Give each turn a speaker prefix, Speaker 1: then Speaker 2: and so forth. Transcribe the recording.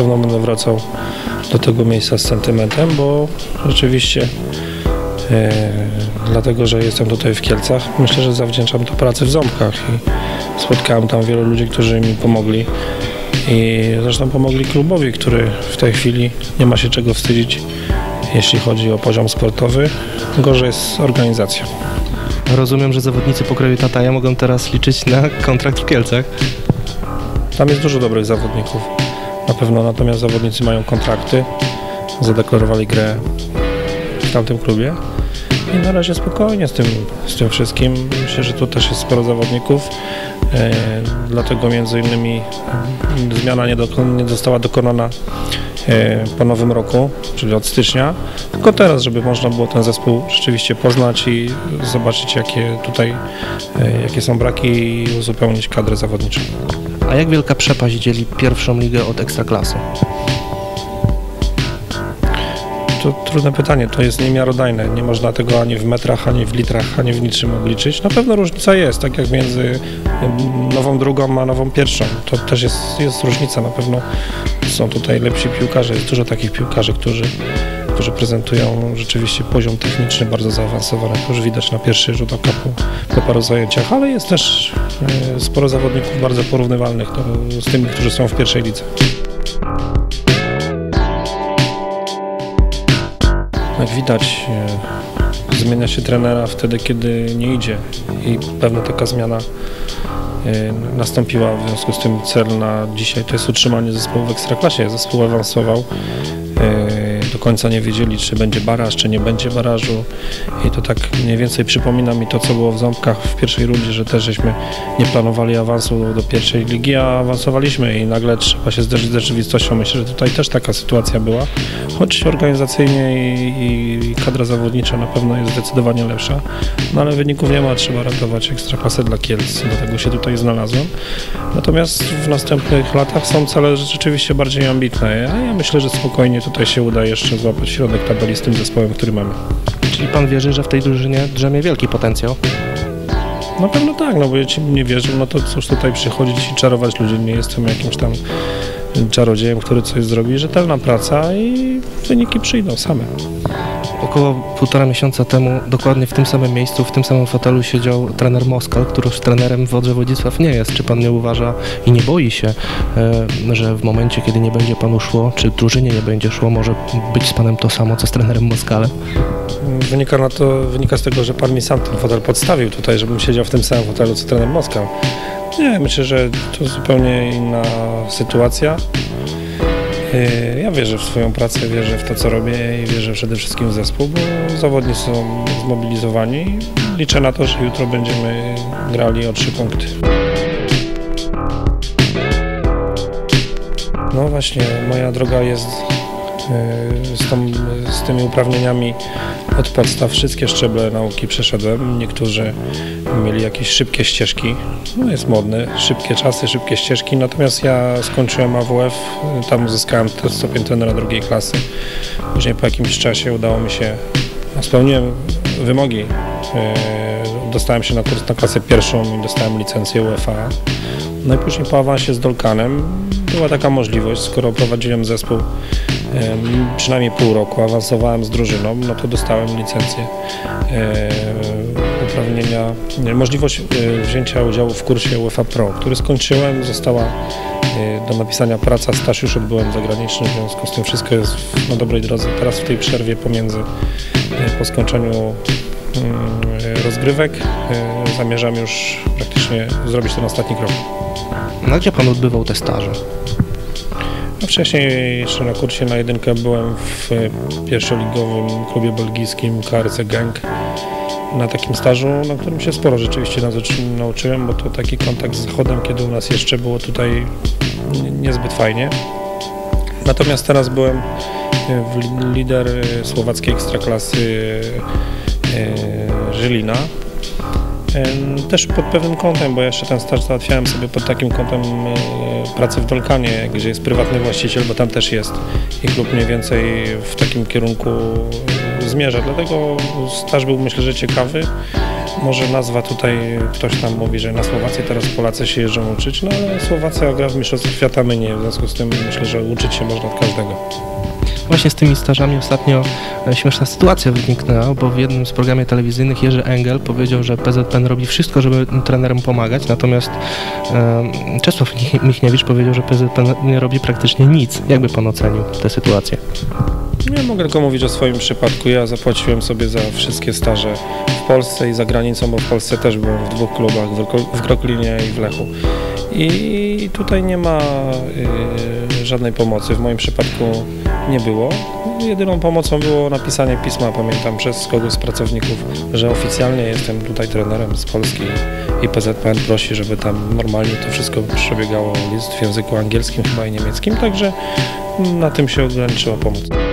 Speaker 1: pewno będę wracał do tego miejsca z sentymentem, bo rzeczywiście e, dlatego, że jestem tutaj w Kielcach, myślę, że zawdzięczam to pracy w Ząbkach i spotkałem tam wielu ludzi, którzy mi pomogli i zresztą pomogli klubowi, który w tej chwili nie ma się czego wstydzić, jeśli chodzi o poziom sportowy. Gorzej jest organizacja.
Speaker 2: Rozumiem, że zawodnicy pokroju Tataja mogą teraz liczyć na kontrakt w Kielcach.
Speaker 1: Tam jest dużo dobrych zawodników. Na pewno natomiast zawodnicy mają kontrakty, zadeklarowali grę w tamtym klubie i na razie spokojnie z tym, z tym wszystkim. Myślę, że tu też jest sporo zawodników. E, dlatego między innymi zmiana nie, nie została dokonana e, po nowym roku, czyli od stycznia, tylko teraz, żeby można było ten zespół rzeczywiście poznać i zobaczyć jakie tutaj, e, jakie są braki i uzupełnić kadrę zawodniczą.
Speaker 2: A jak wielka przepaść dzieli pierwszą ligę od ekstraklasy?
Speaker 1: To trudne pytanie, to jest niemiarodajne. Nie można tego ani w metrach, ani w litrach, ani w niczym obliczyć. Na pewno różnica jest, tak jak między nową drugą a nową pierwszą. To też jest, jest różnica. Na pewno są tutaj lepsi piłkarze. Jest dużo takich piłkarzy, którzy, którzy prezentują rzeczywiście poziom techniczny bardzo zaawansowany. To już widać na pierwszy rzut oka po, po paru zajęciach, ale jest też e, sporo zawodników bardzo porównywalnych z tymi, którzy są w pierwszej lidze. Jak widać, e, zmienia się trenera wtedy, kiedy nie idzie i pewna taka zmiana e, nastąpiła. W związku z tym cel na dzisiaj to jest utrzymanie zespołu w Ekstraklasie. Zespół awansował. Końca nie wiedzieli, czy będzie baraż, czy nie będzie barażu. I to tak mniej więcej przypomina mi to, co było w Ząbkach w pierwszej rundzie, że też żeśmy nie planowali awansu do pierwszej ligi, a awansowaliśmy i nagle trzeba się zderzyć z rzeczywistością. Myślę, że tutaj też taka sytuacja była, choć organizacyjnie i, i kadra zawodnicza na pewno jest zdecydowanie lepsza, no ale wyników nie ma, trzeba ratować ekstraklasę dla Kielc, dlatego się tutaj znalazłem. Natomiast w następnych latach są cele rzeczywiście bardziej ambitne, a ja myślę, że spokojnie tutaj się uda jeszcze złapać środek tabeli z tym zespołem, który mamy.
Speaker 2: Czyli pan wierzy, że w tej drużynie drzemie wielki potencjał?
Speaker 1: Na pewno tak, no bo ja ci nie wierzę, no to cóż tutaj przychodzić i czarować ludzi, nie jestem jakimś tam czarodziejem, który coś zrobi, rzetelna praca i wyniki przyjdą same.
Speaker 2: Około półtora miesiąca temu, dokładnie w tym samym miejscu, w tym samym fotelu siedział trener Moskal, który już trenerem w Wodzisław nie jest. Czy pan nie uważa i nie boi się, e, że w momencie, kiedy nie będzie panu szło, czy drużynie nie będzie szło, może być z panem to samo, co z trenerem Moskalem?
Speaker 1: Wynika, na to, wynika z tego, że pan mi sam ten fotel podstawił tutaj, żebym siedział w tym samym fotelu co trener Moskal. Nie, myślę, że to zupełnie inna sytuacja. Yy, Ja wierzę w swoją pracę, wierzę w to, co robię i wierzę przede wszystkim w zespół, bo zawodnicy są zmobilizowani. Liczę na to, że jutro będziemy grali o trzy punkty. No właśnie, moja droga jest z, tą, z tymi uprawnieniami od podstaw. Wszystkie szczeble nauki przeszedłem. Niektórzy mieli jakieś szybkie ścieżki. No jest modny, szybkie czasy, szybkie ścieżki. Natomiast ja skończyłem AWF, tam uzyskałem stopień trenera drugiej klasy. Później po jakimś czasie udało mi się, no, spełniłem wymogi. Yy, Dostałem się na kurs na klasę pierwszą i dostałem licencję UEFA. No i później po awansie z Dolkanem była taka możliwość, skoro prowadziłem zespół przynajmniej pół roku, awansowałem z drużyną, no to dostałem licencję uprawnienia, nie, możliwość e, wzięcia udziału w kursie UEFA Pro, który skończyłem, została e, do napisania praca, staż już odbyłem zagraniczny, w związku z tym wszystko jest na dobrej drodze. Teraz w tej przerwie pomiędzy, e, po skończeniu mm, rozgrywek zamierzam już praktycznie zrobić ten ostatni krok.
Speaker 2: Na gdzie pan odbywał te staże?
Speaker 1: No wcześniej jeszcze na kursie na jedynkę byłem w pierwszoligowym klubie belgijskim KRC Genk na takim stażu, na którym się sporo rzeczywiście nauczy- nauczyłem, bo to taki kontakt z zachodem, kiedy u nas jeszcze było tutaj niezbyt fajnie. Natomiast teraz byłem e, lider e, słowackiej ekstraklasy e, Żylina. Też pod pewnym kątem, bo jeszcze ten staż załatwiałem sobie pod takim kątem e, pracy w Dolkanie, gdzie jest prywatny właściciel, bo tam też jest i klub mniej więcej w takim kierunku e, zmierza. Dlatego staż był myślę, że ciekawy. może nazwa tutaj, ktoś tam mówi, że na Słowację teraz Polacy się jeżdżą uczyć, no ale Słowacja gra w Mistrzostwach Świata, my nie, w związku z tym myślę, że uczyć się można od każdego.
Speaker 2: Właśnie z tymi stażami ostatnio e, śmieszna sytuacja wyniknęła, bo w jednym z programów telewizyjnych Jerzy Engel powiedział, że PZPN robi wszystko, żeby trenerom pomagać, natomiast e, Czesław Mich- Michniewicz powiedział, że PZPN nie robi praktycznie nic. Jakby pan ocenił tę sytuację?
Speaker 1: Nie mogę tylko mówić o swoim przypadku. Ja zapłaciłem sobie za wszystkie staże w Polsce i za granicą, bo w Polsce też byłem w dwóch klubach, w Kroklinie i w Lechu. I tutaj nie ma y, żadnej pomocy. W moim przypadku nie było. Jedyną pomocą było napisanie pisma, pamiętam, przez kogoś z pracowników, że oficjalnie jestem tutaj trenerem z Polski i PZPN prosi, żeby tam normalnie to wszystko przebiegało list w języku angielskim chyba i niemieckim, także na tym się ograniczyła pomoc.